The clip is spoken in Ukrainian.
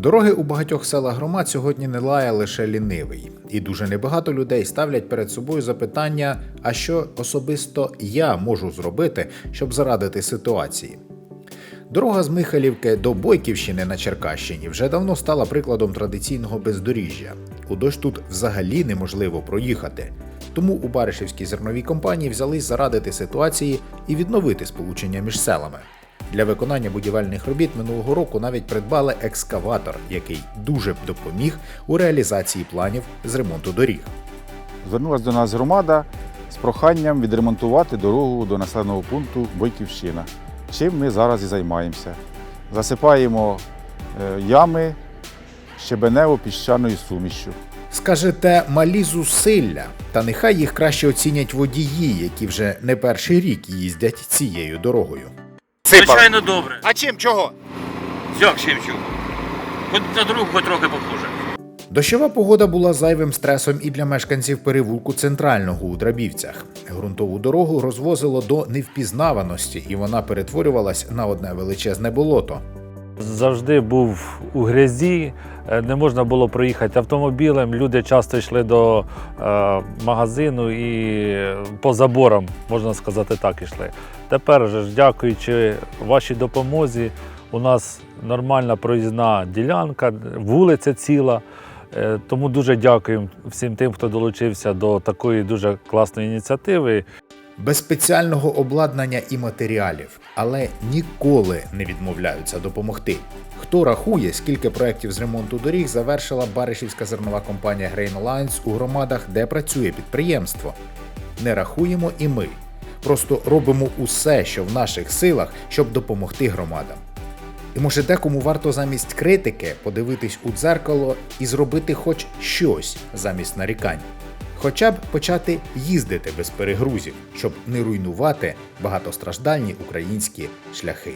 Дороги у багатьох селах громад сьогодні не лає лише лінивий, і дуже небагато людей ставлять перед собою запитання: а що особисто я можу зробити, щоб зарадити ситуації? Дорога з Михайлівки до Бойківщини на Черкащині вже давно стала прикладом традиційного бездоріжжя. У дощ тут взагалі неможливо проїхати. Тому у Баришівській зерновій компанії взялись зарадити ситуації і відновити сполучення між селами. Для виконання будівельних робіт минулого року навіть придбали екскаватор, який дуже б допоміг у реалізації планів з ремонту доріг. Звернулася до нас громада з проханням відремонтувати дорогу до населеного пункту Бойківщина. Чим ми зараз і займаємося. Засипаємо е, ями щебенево-піщаною сумішшю. Скажете, малі зусилля, та нехай їх краще оцінять водії, які вже не перший рік їздять цією дорогою. Звичайно, добре. А чим чого? Як чим чого? Хоч на другу хоч трохи похоже. Дощова погода була зайвим стресом і для мешканців перевулку центрального у Драбівцях. Грунтову дорогу розвозило до невпізнаваності, і вона перетворювалась на одне величезне болото. Завжди був у грязі, е, не можна було проїхати автомобілем. Люди часто йшли до е, магазину і по заборам, можна сказати, так йшли. Тепер же ж, дякуючи вашій допомозі, у нас нормальна проїзна ділянка, вулиця ціла. Е, Тому дуже дякуємо всім тим, хто долучився до такої дуже класної ініціативи. Без спеціального обладнання і матеріалів, але ніколи не відмовляються допомогти. Хто рахує, скільки проєктів з ремонту доріг завершила Баришівська зернова компанія Grain Alliance у громадах, де працює підприємство? Не рахуємо і ми. Просто робимо усе, що в наших силах, щоб допомогти громадам. І може декому варто замість критики подивитись у дзеркало і зробити хоч щось замість нарікань. Хоча б почати їздити без перегрузів, щоб не руйнувати багатостраждальні українські шляхи.